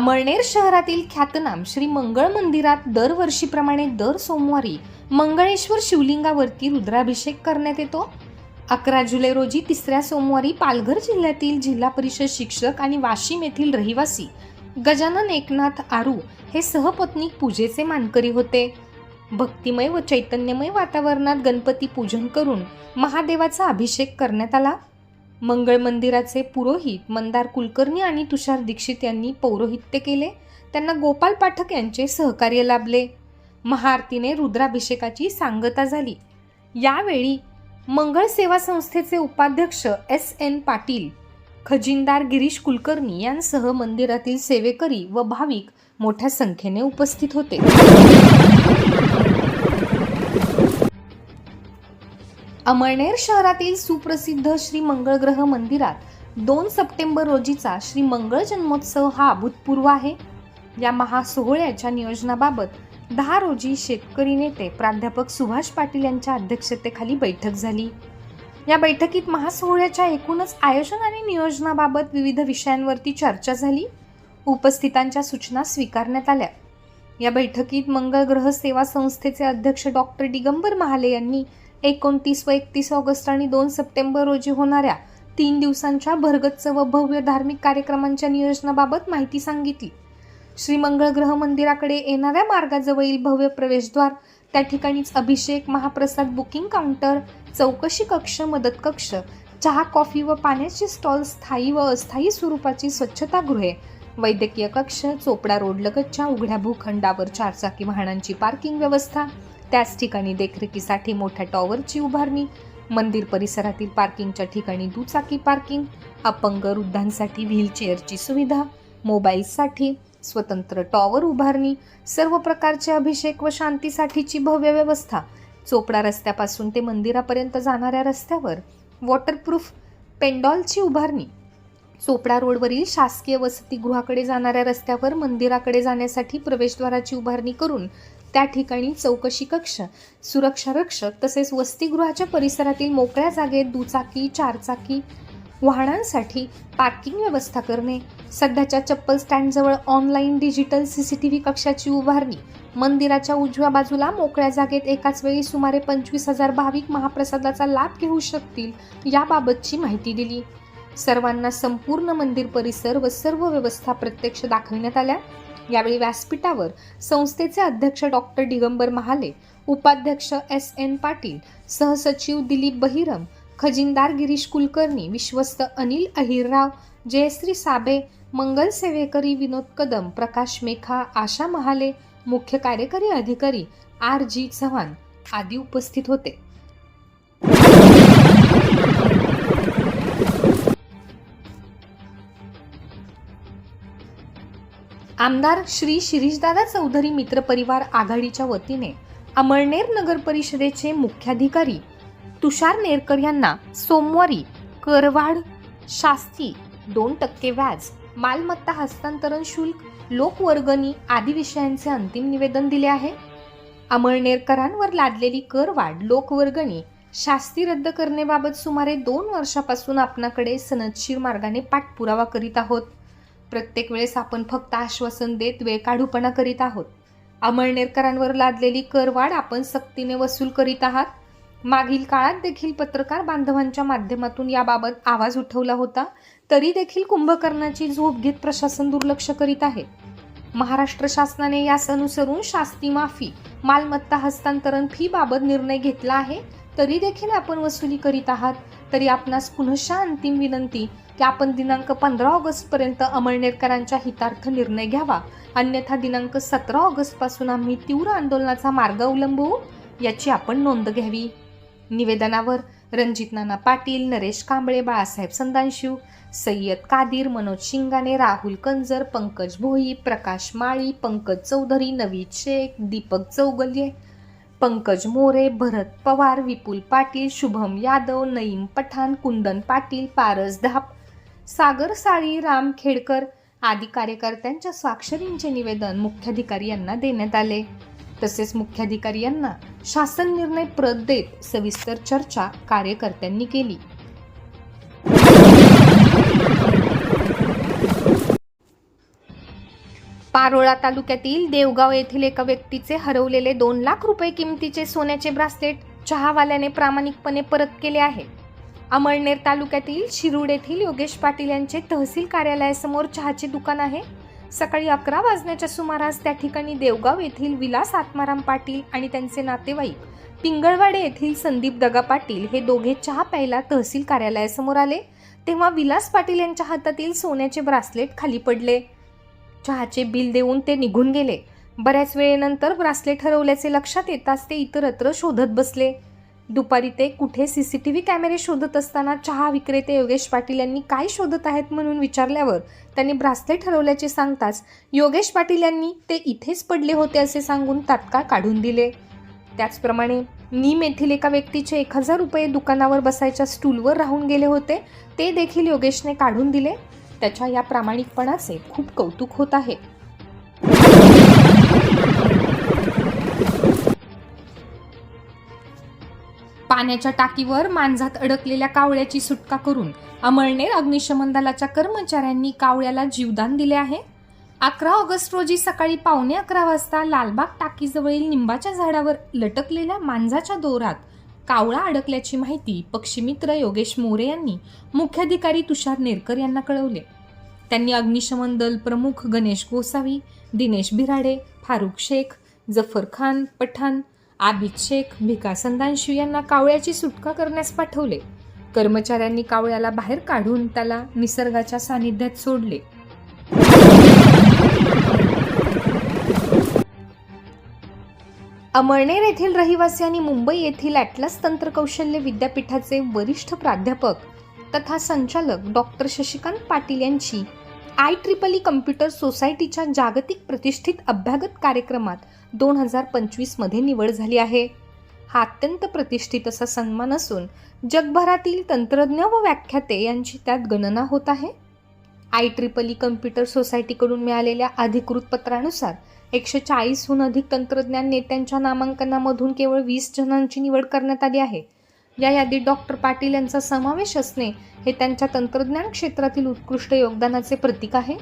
अमळनेर शहरातील ख्यातनाम श्री मंगळ मंदिरात दरवर्षीप्रमाणे दर सोमवारी मंगळेश्वर शिवलिंगावरती रुद्राभिषेक करण्यात येतो. अकरा जुलै रोजी तिसऱ्या सोमवारी पालघर जिल्ह्यातील जिल्हा परिषद शिक्षक आणि वाशिम येथील रहिवासी गजानन एकनाथ आरू हे सहपत्नीक पूजेचे मानकरी होते. भक्तिमय व चैतन्यमय वातावरणात गणपती पूजन करून महादेवाचा अभिषेक करण्यात आला. मंगळ मंदिराचे पुरोहित मंदार कुलकर्णी आणि तुषार दीक्षित यांनी पौरोहित्य केले. त्यांना गोपाल पाठक यांचे सहकार्य लाभले. महाआरतीने रुद्राभिषेकाची सांगता झाली. यावेळी मंगळ सेवा संस्थेचे उपाध्यक्ष एस एन पाटील खजिनदार गिरीश कुलकर्णी यांसह मंदिरातील सेवेकरी व भाविक मोठ्या संख्येने उपस्थित होते. अमळनेर शहरातील सुप्रसिद्ध श्री मंगळग्रह मंदिरात दोन सप्टेंबर रोजीचा श्री मंगळ जन्मोत्सव हा अभूतपूर्व आहे. या महासोहळ्याच्या नियोजनाबाबत दहा रोजी शेतकरी नेते प्राध्यापक सुभाष पाटील यांच्या अध्यक्षतेखाली बैठक झाली. या बैठकीत महासोहळ्याच्या एकूणच आयोजन आणि नियोजनाबाबत विविध विषयांवरती चर्चा झाली. उपस्थितांच्या सूचना स्वीकारण्यात आल्या. या बैठकीत मंगळ ग्रह सेवा संस्थेचे अध्यक्ष डॉक्टर दिगंबर महाले यांनी एकोणतीस व एकतीस ऑगस्ट आणि दोन सप्टेंबर रोजी होणाऱ्या तीन दिवसांच्या भरगच्च व भव्य धार्मिक कार्यक्रमांच्या नियोजनाबाबत माहिती सांगितली. श्रीमंगळ ग्रह मंदिराकडे येणाऱ्या मार्गाजवळील भव्य प्रवेशद्वार त्या ठिकाणीच अभिषेक महाप्रसाद बुकिंग काउंटर चौकशी कक्ष मदत कक्ष चहा कॉफी व पाण्याची स्टॉल स्थायी व अस्थायी स्वरूपाची स्वच्छतागृहे वैद्यकीय कक्ष चोपडा रोडलगतच्या उघड्या भूखंडावर चारचाकी वाहनांची पार्किंग व्यवस्था त्याच ठिकाणी देखरेखीसाठी मोठ्या टॉवरची उभारणी मंदिर परिसरातील पार्किंगच्या ठिकाणी दुचाकी पार्किंग अपंग वृद्धांसाठी व्हीलचेअरची सुविधा मोबाईलसाठी स्वतंत्र टॉवर उभारणी सर्व प्रकारचे अभिषेक व शांतीसाठीची भव्य व्यवस्था चोपडा रस्त्यापासून ते मंदिरापर्यंत जाणाऱ्या रस्त्यावर वॉटरप्रूफ पेंडॉलची उभारणी चोपडा रोडवरील शासकीय वसतिगृहाकडे जाणाऱ्या रस्त्यावर मंदिराकडे जाण्यासाठी प्रवेशद्वाराची उभारणी करून त्या ठिकाणी चौकशी कक्ष सुरक्षा रक्षक तसेच वसतिगृहाच्या परिसरातील मोकळ्या जागेत दुचाकी चारचाकी वाहनांसाठी पार्किंग व्यवस्था करणे सध्याच्या चप्पल स्टँडजवळ online digital C C T V कक्षाची उभारणी मंदिराच्या उजव्या बाजूला मोकळ्या जागेत एकाच वेळी सुमारे पंचवीस हजार भाविक महाप्रसादाचा लाभ घेऊ शकतील याबाबतची माहिती दिली. सर्वांना संपूर्ण मंदिर परिसर व सर्व व्यवस्था प्रत्यक्ष दाखविण्यात आल्या. यावेळी व्यासपीठावर संस्थेचे अध्यक्ष डॉक्टर दिगंबर महाले उपाध्यक्ष एस. एन. पाटील सहसचिव दिलीप बहिरम खजिनदार गिरीश कुलकर्णी विश्वस्त अनिल अहिरराव जयश्री साबे मंगल सेवेकरी विनोद कदम प्रकाश मेखा आशा महाले मुख्य कार्यकारी अधिकारी आर. जी. चव्हाण आदी उपस्थित होते. आमदार श्री शिरीषदादा चौधरी मित्र परिवार आघाडीच्या वतीने अमळनेर नगर परिषदेचे मुख्याधिकारी तुषार नेरकर यांना सोमवारी करवाढ शास्ती दोन टक्के व्याज मालमत्ता हस्तांतरण शुल्क लोकवर्गणी आदी विषयांचे अंतिम निवेदन दिले आहे. अमळनेरकरांवर लादलेली करवाढ लोकवर्गणी शास्ती रद्द करण्याबाबत सुमारे दोन वर्षापासून आपणाकडे सनदशीर मार्गाने पाठपुरावा करीत आहोत. प्रत्येक वेळेस आपण फक्त आश्वासन देत वेळ काढूपणा करीत आहोत. अमळनेरकरांवर लादलेली करवाढ आपण सक्तीने वसूल करीत आहात. मागील काळात देखील पत्रकार बांधवांच्या माध्यमातून याबाबत आवाज उठवला होता. तरी देखील कुंभकर्णाची झोप घेत प्रशासन दुर्लक्ष करीत आहे. महाराष्ट्र शासनाने यास अनुसरून शास्ती माफी मालमत्ता हस्तांतरण फी बाबत निर्णय घेतला आहे. तरी देखील आपण वसुली करीत आहात. तरी आपणास पुनशा अंतिम विनंती की आपण दिनांक पंधरा ऑगस्टपर्यंत अमळनेरकरांच्या हितार्थ निर्णय घ्यावा. अन्यथा दिनांक सतरा ऑगस्टपासून आम्ही तीव्र आंदोलनाचा मार्ग अवलंबवू याची आपण नोंद घ्यावी. निवेदनावर रणजित नाना पाटील नरेश कांबळे बाळासाहेब संदांशिव सय्यद कादीर मनोज शिंगाने राहुल कंजर पंकज भोई प्रकाश माळी पंकज चौधरी नवी शेख दीपक चौगल्ये पंकज मोरे भरत पवार विपुल पाटील शुभम यादव नईम पठाण कुंदन पाटील पारस धाप सागर साळी राम खेडकर आदी कार्यकर्त्यांच्या स्वाक्षरींचे निवेदन मुख्याधिकारी यांना देण्यात आले. तसेच मुख्याधिकारी यांना शासन निर्णय प्रत देत सविस्तर चर्चा कार्यकर्त्यांनी केली. पारोळा तालुक्यातील देवगाव येथील एका व्यक्तीचे हरवलेले दोन लाख रुपये किमतीचे सोन्याचे ब्रासलेट चहावाल्याने प्रामाणिकपणे परत केले आहे. अमळनेर तालुक्यातील शिरूड येथील योगेश पाटील यांचे तहसील कार्यालयासमोर चहाचे दुकान आहे. सकाळी अकरा वाजण्याच्या सुमारास त्या ठिकाणी देवगाव येथील विलास आत्माराम पाटील आणि त्यांचे नातेवाईक पिंगळवाडे येथील संदीप दगा पाटील हे दोघे चहा प्यायला तहसील कार्यालयासमोर आले. तेव्हा विलास पाटील यांच्या हातातील सोन्याचे ब्रासलेट खाली पडले. चहाचे बिल देऊन ते निघून गेले. बऱ्याच वेळेनंतर ब्रासलेट हरवल्याचे लक्षात येताच ते इतरत्र शोधत बसले. दुपारी ते कुठे सी सी टी व्ही कॅमेरे शोधत असताना चहा विक्रेते योगेश पाटील यांनी काय शोधत आहेत म्हणून विचारल्यावर त्यांनी ब्रासलेट हरवल्याचे सांगताच योगेश पाटील यांनी ते इथेच पडले होते असे सांगून तात्काळ काढून दिले. त्याचप्रमाणे नीम येथील एका व्यक्तीचे एक हजार रुपये दुकानावर बसायच्या स्टूलवर राहून गेले होते ते देखील योगेशने काढून दिले. त्याच्या या प्रामाणिकपणाचे खूप कौतुक होत आहे. पाण्याच्या टाकीवर मांजात अडकलेल्या कावळ्याची सुटका करून अमळनेर अग्निशमन दलाच्या कर्मचाऱ्यांनी कावळ्याला जीवदान दिले आहे. अकरा ऑगस्ट रोजी सकाळी पावणे अकरा वाजता लालबाग टाकीजवळील निंबाच्या झाडावर लटकलेल्या मांजाच्या दोरात कावळा अडकल्याची माहिती पक्षीमित्र योगेश मोरे यांनी मुख्याधिकारी तुषार नेरकर यांना कळवले. त्यांनी अग्निशमन दल प्रमुख गणेश गोसावी दिनेश बिराडे फारुख शेख जफर खान पठाण आबिद शेख भिका संदांशी यांना कावळ्याची सुटका करण्यास पाठवले. कर्मचाऱ्यांनी कावळ्याला बाहेर काढून त्याला निसर्गाच्या सानिध्यात सोडले. अमळनेर येथील रहिवासी आणि मुंबई येथील ॲटलस तंत्रकौशल्य विद्यापीठाचे वरिष्ठ प्राध्यापक तथा संचालक डॉक्टर शशिकांत पाटील यांची आय ट्रिपल ई कम्प्युटर सोसायटीच्या जागतिक प्रतिष्ठित अभ्यागत कार्यक्रमात दोन हजार पंचवीसमध्ये निवड झाली आहे. हा अत्यंत प्रतिष्ठित असा सन्मान असून जगभरातील तंत्रज्ञ व व्याख्याते यांची त्यात गणना होत आहे. आय ट्रिपल ई कम्प्युटर सोसायटीकडून मिळालेल्या अधिकृत पत्रानुसार एकशे चाळीसहून अधिक तंत्रज्ञान नेत्यांच्या नामांकनामधून केवळ वीस जणांची निवड करण्यात आली आहे. या यादीत डॉक्टर पाटील यांचा समावेश असणे हे त्यांच्या तंत्रज्ञान क्षेत्रातील उत्कृष्ट योगदानाचे प्रतीक आहे.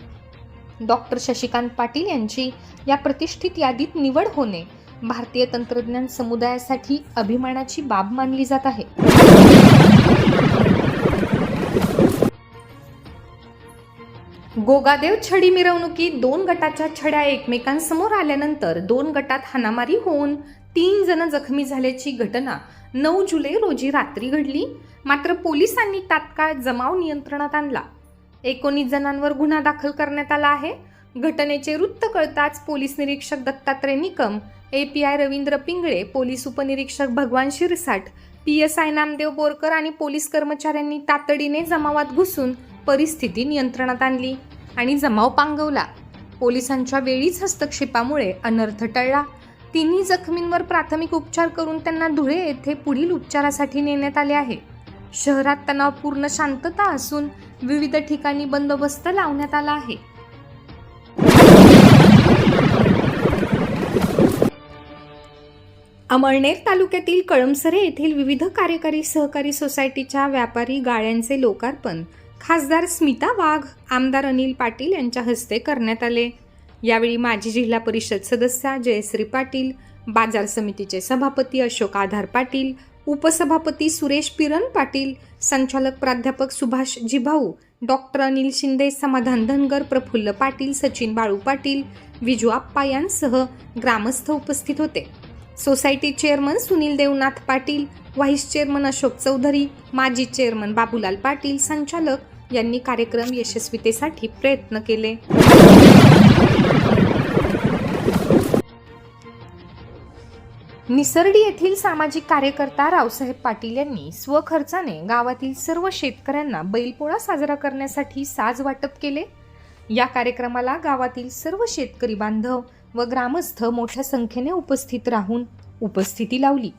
डॉक्टर शशिकांत पाटील यांची या प्रतिष्ठित यादीत निवड होणे भारतीय तंत्रज्ञान समुदायासाठी अभिमानाची बाब मानली जात आहे. गोगादेव छडी मिरवणुकीत दोन गटाच्या छड्या एकमेकांसमोर आल्यानंतर दोन गटात हाणामारी होऊन तीन जण जखमी झाल्याची घटना नऊ जुलै रोजी रात्री घडली. मात्र पोलिसांनी तात्काळ जमाव नियंत्रणात आणला. एकोणीस जणांवर गुन्हा दाखल करण्यात आला आहे. घटनेचे वृत्त कळताच पोलीस निरीक्षक Dattatray Nikam A P I Ravindra Pingale police उपनिरीक्षक Bhagwan Shirsat P S I Namdev Borkar आणि पोलीस कर्मचाऱ्यांनी तातडीने जमावात घुसून परिस्थिती नियंत्रणात आणली आणि जमाव पांगवला. पोलिसांच्या वेळीच हस्तक्षेपामुळे अनर्थ टळला. तिन्ही जखमींवर प्राथमिक उपचार करून त्यांना धुळे येथे पुढील उपचारासाठी नेण्यात आले आहे. शहरात तणावपूर्ण शांतता असून विविध ठिकाणी बंदोबस्त लावण्यात आला आहे. अमळनेर तालुक्यातील कळमसरे येथील विविध कार्यकारी सहकारी सोसायटीच्या व्यापारी गाळ्यांचे लोकार्पण खासदार स्मिता वाघ आमदार अनिल पाटील यांच्या हस्ते करण्यात आले. यावेळी माजी जिल्हा परिषद सदस्या जयश्री पाटील बाजार समितीचे सभापती अशोक आधार पाटील उपसभापती सुरेश पिरन पाटील संचालक प्राध्यापक सुभाष जिभाऊ डॉक्टर अनिल शिंदे समाधान धनगर प्रफुल्ल पाटील सचिन बाळू पाटील विजू आप्पा यांसह ग्रामस्थ उपस्थित होते. Society chairman Sunil Devnath Patil vice chairman Ashok Chaudhari माजी चेअरमन बाबूलाल पाटील संचालक यांनी कार्यक्रम यशस्वीतेसाठी प्रयत्न केले. निसर्डी येथील सामाजिक कार्यकर्ता रावसाहेब पाटील यांनी स्वखर्चाने गावातील सर्व शेतकऱ्यांना बैलपोळा साजरा करण्यासाठी साज वाटप केले. या कार्यक्रमाला गावातील सर्व शेतकरी बांधव व ग्रामस्थ मोठ्या संख्येने उपस्थित राहून उपस्थिती लावली.